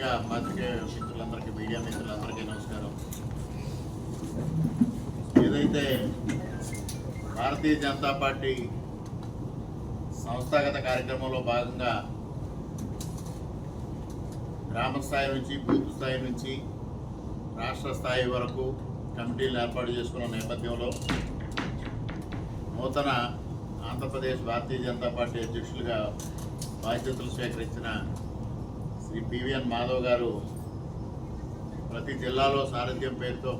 పాత్రికేయ మిత్రులందరికీ మీడియా మిత్రులందరికీ నమస్కారం. ఏదైతే భారతీయ జనతా పార్టీ సంస్థాగత కార్యక్రమంలో భాగంగా గ్రామ స్థాయి నుంచి బూత్ స్థాయి నుంచి రాష్ట్ర స్థాయి వరకు కమిటీలు ఏర్పాటు చేసుకున్న నేపథ్యంలో నూతన ఆంధ్రప్రదేశ్ భారతీయ జనతా పార్టీ అధ్యక్షులుగా బాధ్యతలు స్వీకరించిన శ్రీ పివిఎన్ మాధవ్ గారు ప్రతి జిల్లాలో సారథ్యం పేరుతో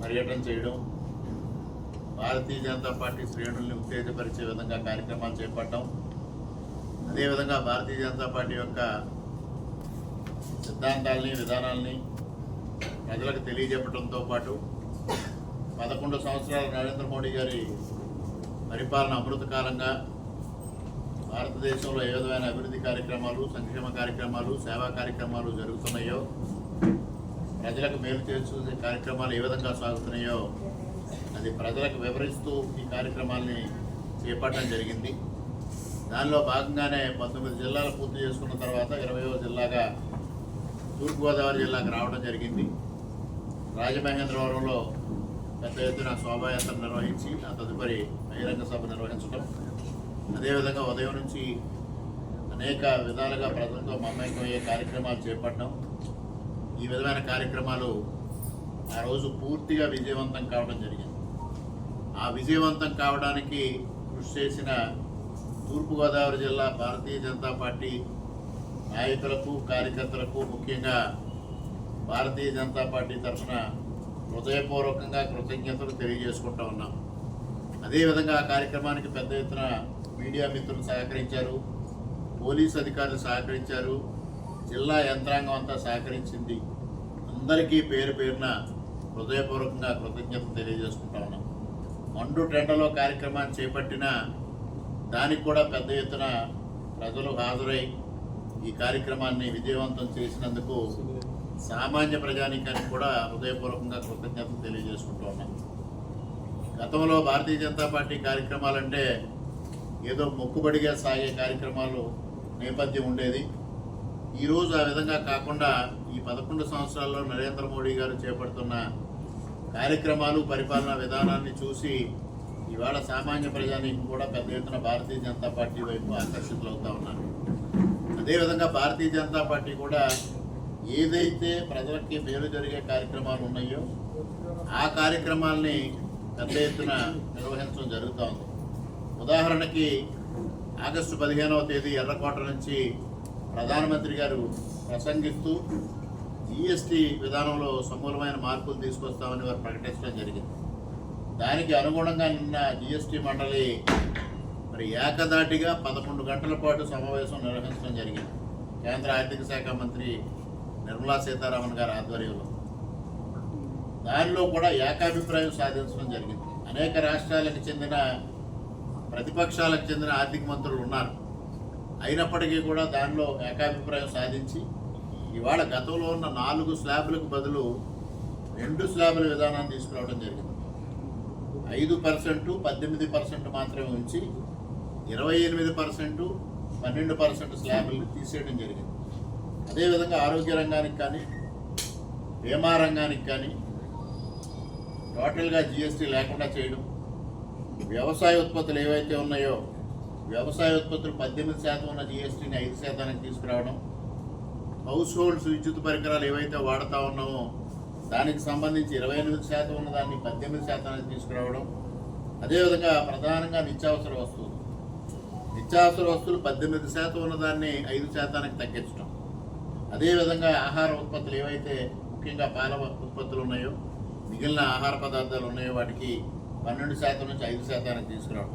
పర్యటన చేయడం భారతీయ జనతా పార్టీ శ్రేణుల్ని ఉత్తేజపరిచే విధంగా కార్యక్రమాలు చేపట్టడం అదేవిధంగా భారతీయ జనతా పార్టీ యొక్క సిద్ధాంతాలని విధానాలని ప్రజలకు తెలియజెప్పడంతో పాటు పదకొండు సంవత్సరాల నరేంద్ర మోడీ గారి పరిపాలన అమృతకాలంగా భారతదేశంలో ఏ విధమైన అభివృద్ధి కార్యక్రమాలు సంక్షేమ కార్యక్రమాలు సేవా కార్యక్రమాలు జరుగుతున్నాయో ప్రజలకు మేలు చేసే కార్యక్రమాలు ఏ విధంగా సాగుతున్నాయో అది ప్రజలకు వివరిస్తూ ఈ కార్యక్రమాల్ని చేపట్టడం జరిగింది. దానిలో భాగంగానే పంతొమ్మిది జిల్లాలు పూర్తి చేసుకున్న తర్వాత ఇరవయో జిల్లాగా తూర్పుగోదావరి జిల్లాకు రావడం జరిగింది. రాజమహేంద్రవరంలో పెద్ద ఎత్తున శోభాయాత్ర నిర్వహించి ఆ తదుపరి బహిరంగ సభ నిర్వహించడం అదేవిధంగా ఉదయం నుంచి అనేక విధాలుగా ప్రజలతో మమ్మకమయ్యే కార్యక్రమాలు చేపట్టడం ఈ విధమైన కార్యక్రమాలు ఆ రోజు పూర్తిగా విజయవంతం కావడం జరిగింది. ఆ విజయవంతం కావడానికి కృషి చేసిన తూర్పుగోదావరి జిల్లా భారతీయ జనతా పార్టీ నాయకులకు కార్యకర్తలకు ముఖ్యంగా భారతీయ జనతా పార్టీ తరఫున హృదయపూర్వకంగా కృతజ్ఞతలు తెలియజేసుకుంటా ఉన్నాం. అదేవిధంగా ఆ కార్యక్రమానికి పెద్ద ఎత్తున మీడియా మిత్రులు సహకరించారు పోలీస్ అధికారులు సహకరించారు జిల్లా యంత్రాంగం అంతా సహకరించింది. అందరికీ పేరు పేరున హృదయపూర్వకంగా కృతజ్ఞతలు తెలియజేసుకుంటా ఉన్నాం. మండు టెండలో కార్యక్రమాన్ని చేపట్టిన దానికి కూడా పెద్ద ఎత్తున ప్రజలు హాజరై ఈ కార్యక్రమాన్ని విజయవంతం చేసినందుకు సామాన్య ప్రజానికానికి కూడా హృదయపూర్వకంగా కృతజ్ఞతలు తెలియజేసుకుంటూ ఉన్నాం. గతంలో భారతీయ జనతా పార్టీ కార్యక్రమాలంటే ఏదో మొక్కుబడిగా సాగే కార్యక్రమాలు నేపథ్యం ఉండేది. ఈరోజు ఆ విధంగా కాకుండా ఈ పదకొండు సంవత్సరాల్లో నరేంద్ర మోడీ గారు చేపడుతున్న కార్యక్రమాలు పరిపాలనా విధానాన్ని చూసి ఇవాళ సామాన్య ప్రజానికి కూడా పెద్ద ఎత్తున భారతీయ జనతా పార్టీ వైపు ఆకర్షితులవుతా ఉన్నారు. అదేవిధంగా భారతీయ జనతా పార్టీ కూడా ఏదైతే ప్రజలకి మేలు జరిగే కార్యక్రమాలు ఉన్నాయో ఆ కార్యక్రమాల్ని పెద్ద ఎత్తున నిర్వహించడం జరుగుతూ ఉంది. ఉదాహరణకి ఆగస్టు పదిహేనవ తేదీ ఎర్రకోట నుంచి ప్రధానమంత్రి గారు ప్రసంగిస్తూ జిఎస్టి విధానంలో సమూలమైన మార్పులు తీసుకొస్తామని వారు ప్రకటించడం జరిగింది. దానికి అనుగుణంగా నిన్న జిఎస్టి మండలి మరి ఏకదాటిగా పదకొండు గంటల పాటు సమావేశం నిర్వహించడం జరిగింది. కేంద్ర ఆర్థిక శాఖ మంత్రి నిర్మలా సీతారామన్ గారి ఆధ్వర్యంలో. దానిలో కూడా ఏకాభిప్రాయం సాధించడం జరిగింది. అనేక రాష్ట్రాలకు చెందిన ప్రతిపక్షాలకు చెందిన ఆర్థిక మంత్రులు ఉన్నారు. అయినప్పటికీ కూడా దానిలో ఏకాభిప్రాయం సాధించి ఇవాళ గతంలో ఉన్న నాలుగు స్లాబ్లకు బదులు రెండు స్లాబుల విధానాన్ని తీసుకురావడం జరిగింది. ఐదు పర్సెంట్ పద్దెనిమిది పర్సెంట్ మాత్రమే ఉంచి ఇరవై ఎనిమిది పర్సెంట్ పన్నెండు పర్సెంట్ స్లాబులు తీసేయడం జరిగింది. అదేవిధంగా ఆరోగ్య రంగానికి కానీ బీమా రంగానికి కానీ టోటల్గా జిఎస్టీ లేకుండా చేయడం. వ్యవసాయ ఉత్పత్తులు ఏవైతే ఉన్నాయో వ్యవసాయ ఉత్పత్తులు పద్దెనిమిది శాతం ఉన్న జిఎస్టీని ఐదు శాతానికి తీసుకురావడం. హౌస్ హోల్డ్స్ విద్యుత్ పరికరాలు ఏవైతే వాడుతూ ఉన్నామో దానికి సంబంధించి ఇరవై ఎనిమిది శాతం ఉన్న దాన్ని పద్దెనిమిది శాతానికి తీసుకురావడం. అదేవిధంగా ప్రధానంగా నిత్యావసర వస్తువులు. నిత్యావసర వస్తువులు పద్దెనిమిది శాతం ఉన్న దాన్ని ఐదు శాతానికి తగ్గించడం. అదేవిధంగా ఆహార ఉత్పత్తులు ఏవైతే ముఖ్యంగా పాల ఉత్పత్తులు ఉన్నాయో మిగిలిన ఆహార పదార్థాలు ఉన్నాయో వాటికి పన్నెండు శాతం నుంచి ఐదు శాతానికి తీసుకురావడం.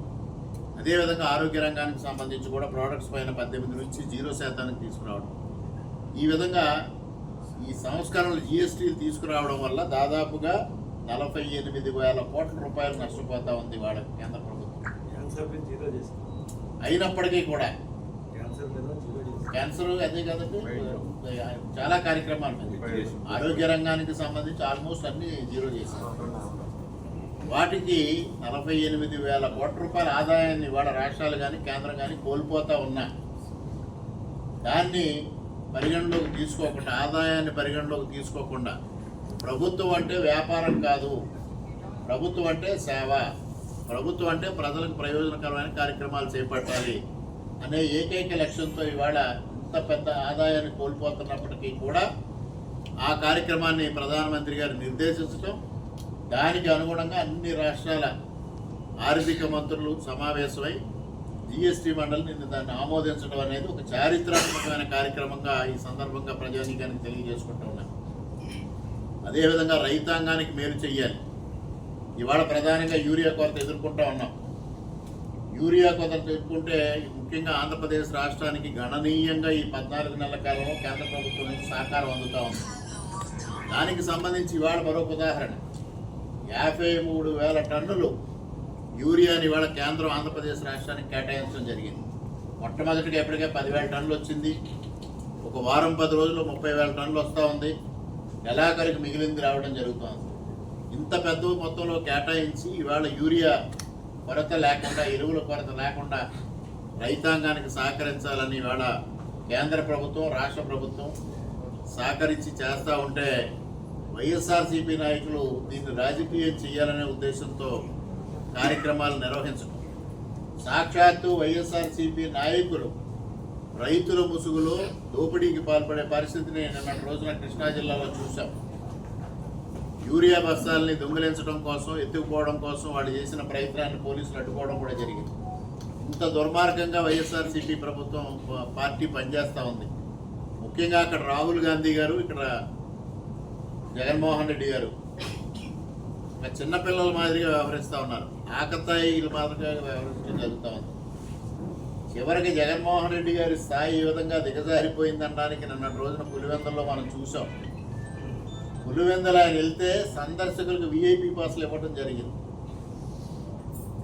అదేవిధంగా ఆరోగ్య రంగానికి సంబంధించి కూడా ప్రోడక్ట్స్ పైన పద్దెనిమిది నుంచి జీరో శాతానికి తీసుకురావడం. ఈ విధంగా ఈ సంస్కరణలు జిఎస్టీలు తీసుకురావడం వల్ల దాదాపుగా నలభై ఎనిమిది వేల కోట్ల రూపాయలు నష్టపోతా ఉంది వాళ్ళ కేంద్ర ప్రభుత్వం. అయినప్పటికీ కూడా క్యాన్సర్ అదే కదండి. చాలా కార్యక్రమాలు ఆరోగ్య రంగానికి సంబంధించి ఆల్మోస్ట్ అన్ని జీరో చేశారు. వాటికి నలభై ఎనిమిది వేల కోట్ల రూపాయల ఆదాయాన్ని వాళ్ళ రాష్ట్రాలు కానీ కేంద్రం కానీ కోల్పోతా ఉన్నా. దాన్ని పరిగణలోకి తీసుకోకుండా ఆదాయాన్ని పరిగణలోకి తీసుకోకుండా ప్రభుత్వం అంటే వ్యాపారం కాదు. ప్రభుత్వం అంటే సేవ. ప్రభుత్వం అంటే ప్రజలకు ప్రయోజనకరమైన కార్యక్రమాలు చేపట్టాలి. అనే ఏకైక లక్ష్యంతో ఇవాళ ఇంత పెద్ద ఆదాయాన్ని కోల్పోతున్నప్పటికీ కూడా ఆ కార్యక్రమాన్ని ప్రధానమంత్రి గారు నిర్దేశించడం దానికి అనుగుణంగా అన్ని రాష్ట్రాల ఆర్థిక మంత్రులు సమావేశమై జిఎస్టీ మండలి నిన్న దాన్ని ఆమోదించడం అనేది ఒక చారిత్రాత్మకమైన కార్యక్రమంగా ఈ సందర్భంగా ప్రజానీకానికి తెలియజేసుకుంటూ ఉన్నాను అదేవిధంగా రైతాంగానికి మేలు చెయ్యాలి. ఇవాళ ప్రధానంగా యూరియా కొరత ఎదుర్కొంటూ ఉన్నాం. యూరియా కొరత పెట్టుకుంటే ముఖ్యంగా ఆంధ్రప్రదేశ్ రాష్ట్రానికి గణనీయంగా ఈ పద్నాలుగు నెలల కాలంలో కేంద్ర ప్రభుత్వం నుంచి సహకారం అందుతూ ఉంది. దానికి సంబంధించి ఇవాళ మరొక ఉదాహరణ. యాభై మూడు వేల టన్నులు యూరియాని ఇవాళ కేంద్రం ఆంధ్రప్రదేశ్ రాష్ట్రానికి కేటాయించడం జరిగింది. మొట్టమొదటిగా ఎప్పటికే పదివేల టన్నులు వచ్చింది. ఒక వారం పది రోజులు ముప్పై వేల టన్నులు వస్తూ ఉంది. నెలాఖరికి మిగిలింది రావడం జరుగుతోంది. ఇంత పెద్ద మొత్తంలో కేటాయించి ఇవాళ యూరియా కొరత లేకుండా ఎరువుల కొరత లేకుండా రైతాంగానికి సహకరించాలని వేళ కేంద్ర ప్రభుత్వం రాష్ట్ర ప్రభుత్వం సహకరించి చేస్తూ ఉంటే వైఎస్ఆర్సీపీ నాయకులు దీన్ని రాజకీయం చేయాలనే ఉద్దేశంతో కార్యక్రమాలు నిర్వహించడం సాక్షాత్తు వైఎస్ఆర్సీపీ నాయకులు రైతుల ముసుగులో దోపిడీకి పాల్పడే పరిస్థితిని నిన్న రోజున కృష్ణా జిల్లాలో చూశాం. యూరియా బస్తాల్ని దొంగిలించడం కోసం ఎత్తుకుపోవడం కోసం వాళ్ళు చేసిన ప్రయత్నాన్ని పోలీసులు అడ్డుకోవడం కూడా జరిగింది. ఇంత దుర్మార్గంగా వైఎస్ఆర్సీపీ ప్రభుత్వం పార్టీ పనిచేస్తూ ఉంది. ముఖ్యంగా అక్కడ రాహుల్ గాంధీ గారు ఇక్కడ జగన్మోహన్ రెడ్డి గారు. చిన్నపిల్లల మాదిరిగా వ్యవహరిస్తూ ఉన్నారు. ఆకతాయిల మాదిరిగా వ్యవహరించడం జరుగుతూ ఉంది. చివరికి జగన్మోహన్ రెడ్డి గారి స్థాయి ఈ విధంగా దిగజారిపోయిందనడానికి నిన్నటి రోజున పులివెందల్లో మనం చూసాం పులివెందల ఆయన వెళ్తే సందర్శకులకు విఐపి పాసులు ఇవ్వడం జరిగింది.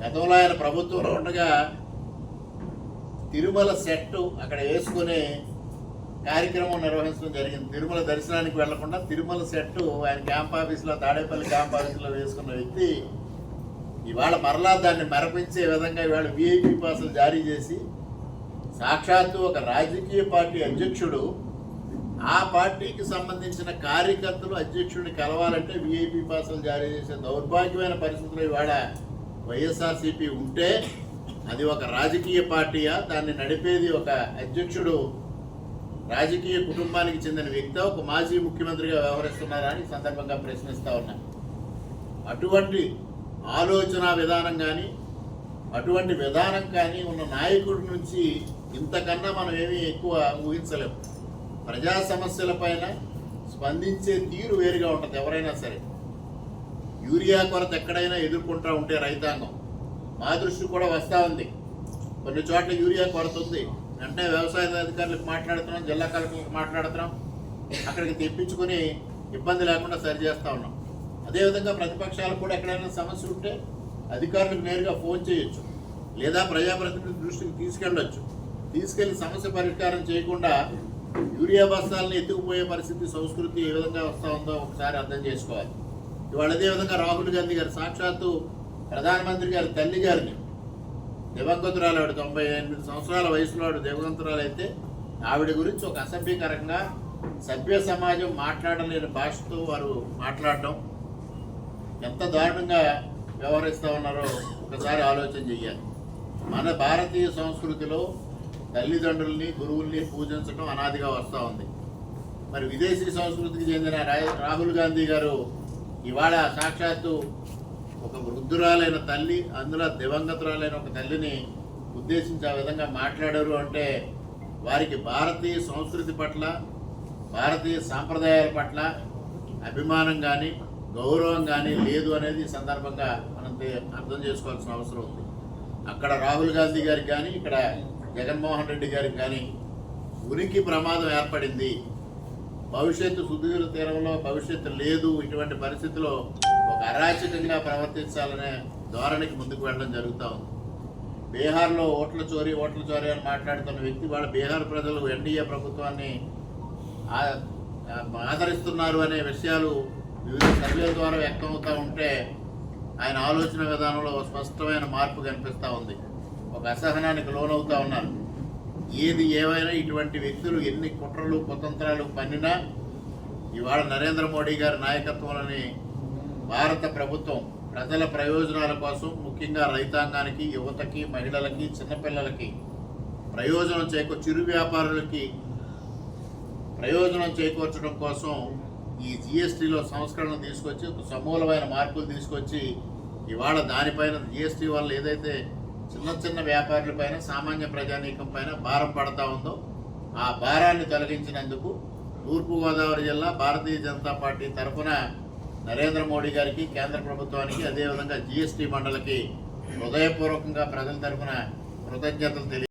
గతంలో ఆయన ప్రభుత్వంలో ఉండగా తిరుమల సెట్టు అక్కడ వేసుకునే కార్యక్రమం నిర్వహించడం జరిగింది. తిరుమల దర్శనానికి వెళ్ళకుండా తిరుమల సెట్టు ఆయన క్యాంప్ ఆఫీస్లో తాడేపల్లి క్యాంప్ ఆఫీస్లో వేసుకున్న వ్యక్తి ఇవాళ మరలా దాన్ని మరపించే విధంగా ఇవాళ విఐపి పాసులు జారీ చేసి సాక్షాత్తు ఒక రాజకీయ పార్టీ అధ్యక్షుడు ఆ పార్టీకి సంబంధించిన కార్యకర్తలు అధ్యక్షుడిని కలవాలంటే విఐపి పాసులు జారీ చేసే దౌర్భాగ్యమైన పరిస్థితులు ఇవాడ వైఎస్ఆర్సీపీ ఉంటే అది ఒక రాజకీయ పార్టీయా? దాన్ని నడిపేది ఒక అధ్యక్షుడు రాజకీయ కుటుంబానికి చెందిన వ్యక్తి ఒక మాజీ ముఖ్యమంత్రిగా వ్యవహరిస్తున్నారా అని సందర్భంగా ప్రశ్నిస్తూ ఉన్నా. అటువంటి ఆలోచన విధానం కానీ అటువంటి విధానం కానీ ఉన్న నాయకుడి నుంచి ఇంతకన్నా మనం ఏమీ ఎక్కువ ఊహించలేము ప్రజా సమస్యల పైన స్పందించే తీరు వేరుగా ఉంటుంది ఎవరైనా సరే. యూరియా కొరత ఎక్కడైనా ఎదుర్కొంటూ ఉంటే రైతాంగం. మా దృష్టి కూడా వస్తూ ఉంది. కొన్ని చోట్ల యూరియా కొరత ఉంది. వెంటనే వ్యవసాయ అధికారులకు మాట్లాడుతున్నాం జిల్లా కలెక్టర్లకు మాట్లాడుతున్నాం. అక్కడికి తెప్పించుకొని ఇబ్బంది లేకుండా సరి చేస్తూ ఉన్నాం. అదేవిధంగా ప్రతిపక్షాలు కూడా ఎక్కడైనా సమస్య ఉంటే అధికారులకు నేరుగా ఫోన్ చేయొచ్చు. లేదా ప్రజాప్రతినిధి దృష్టికి తీసుకెళ్ళొచ్చు. తీసుకెళ్ళి సమస్య పరిష్కారం చేయకుండా యూరియా బస్తాలను ఎత్తుకుపోయే పరిస్థితి సంస్కృతి ఏ విధంగా వస్తూ ఉందో ఒకసారి అర్థం చేసుకోవాలి. ఇవాళ అదే విధంగా రాహుల్ గాంధీ గారు సాక్షాత్తు ప్రధానమంత్రి గారి తల్లి గారిని దివంగతురాలు ఆవిడ తొంభై ఎనిమిది సంవత్సరాల వయసులో ఆవిడ దివంగతురాలు అయితే ఆవిడ గురించి ఒక అసభ్యకరంగా సభ్య సమాజం మాట్లాడలేని భాషతో వారు మాట్లాడటం ఎంత దారుణంగా వ్యవహరిస్తూ ఉన్నారో ఒకసారి ఆలోచన చెయ్యాలి. మన భారతీయ సంస్కృతిలో తల్లిదండ్రుల్ని గురువుల్ని పూజించడం అనాదిగా వస్తూ ఉంది. మరి విదేశీ సంస్కృతికి చెందిన రాహుల్ గాంధీ గారు ఇవాళ సాక్షాత్తు ఒక వృద్ధురాలైన తల్లి అందులో దివంగతురాలైన ఒక తల్లిని ఉద్దేశించి ఆ విధంగా మాట్లాడారు అంటే వారికి భారతీయ సంస్కృతి పట్ల భారతీయ సాంప్రదాయాల పట్ల అభిమానం కానీ గౌరవం కానీ లేదు అనేది ఈ సందర్భంగా మనం అర్థం చేసుకోవాల్సిన అవసరం ఉంది. అక్కడ రాహుల్ గాంధీ గారికి కానీ ఇక్కడ జగన్మోహన్ రెడ్డి గారికి కానీ ఉనికి ప్రమాదం ఏర్పడింది. భవిష్యత్తు సుదీర్ఘ తీరంలో భవిష్యత్తు లేదు. ఇటువంటి పరిస్థితిలో ఒక అరాచకంగా ప్రవర్తించాలనే ధోరణికి ముందుకు వెళ్ళడం జరుగుతూ ఉంది. బీహార్లో ఓట్ల చోరీ ఓట్ల చోరీ అని మాట్లాడుతున్న వ్యక్తి వాళ్ళ బీహార్ ప్రజలు ఎన్డీఏ ప్రభుత్వాన్ని ఆదరిస్తున్నారు అనే విషయాలు వివిధ సర్వేల ద్వారా వ్యక్తమవుతూ ఉంటే ఆయన ఆలోచన విధానంలో స్పష్టమైన మార్పు కనిపిస్తూ ఉంది. అసహనానికి లోనవుతూ ఉన్నారు. ఏది ఏవైనా ఇటువంటి వ్యక్తులు ఎన్ని కుట్రలు కుతంత్రాలు పన్నినా ఇవాళ నరేంద్ర మోడీ గారి నాయకత్వంలోని భారత ప్రభుత్వం ప్రజల ప్రయోజనాల కోసం ముఖ్యంగా రైతాంగానికి యువతకి మహిళలకి చిన్నపిల్లలకి ప్రయోజనం చేకూ చిరు వ్యాపారులకి ప్రయోజనం చేకూర్చడం కోసం ఈ జిఎస్టీలో సంస్కరణలు తీసుకొచ్చి ఒక సమూలమైన మార్పులు తీసుకొచ్చి ఇవాళ దానిపైన జిఎస్టీ వల్ల ఏదైతే చిన్న చిన్న వ్యాపారులపైన సామాన్య ప్రజానీకం పైన భారం పడతా ఉందో ఆ భారాన్ని తొలగించినందుకు తూర్పుగోదావరి జిల్లా భారతీయ జనతా పార్టీ తరఫున నరేంద్ర మోడీ గారికి కేంద్ర ప్రభుత్వానికి అదేవిధంగా జిఎస్టీ మండలికి హృదయపూర్వకంగా ప్రజల తరఫున కృతజ్ఞతలు తెలియ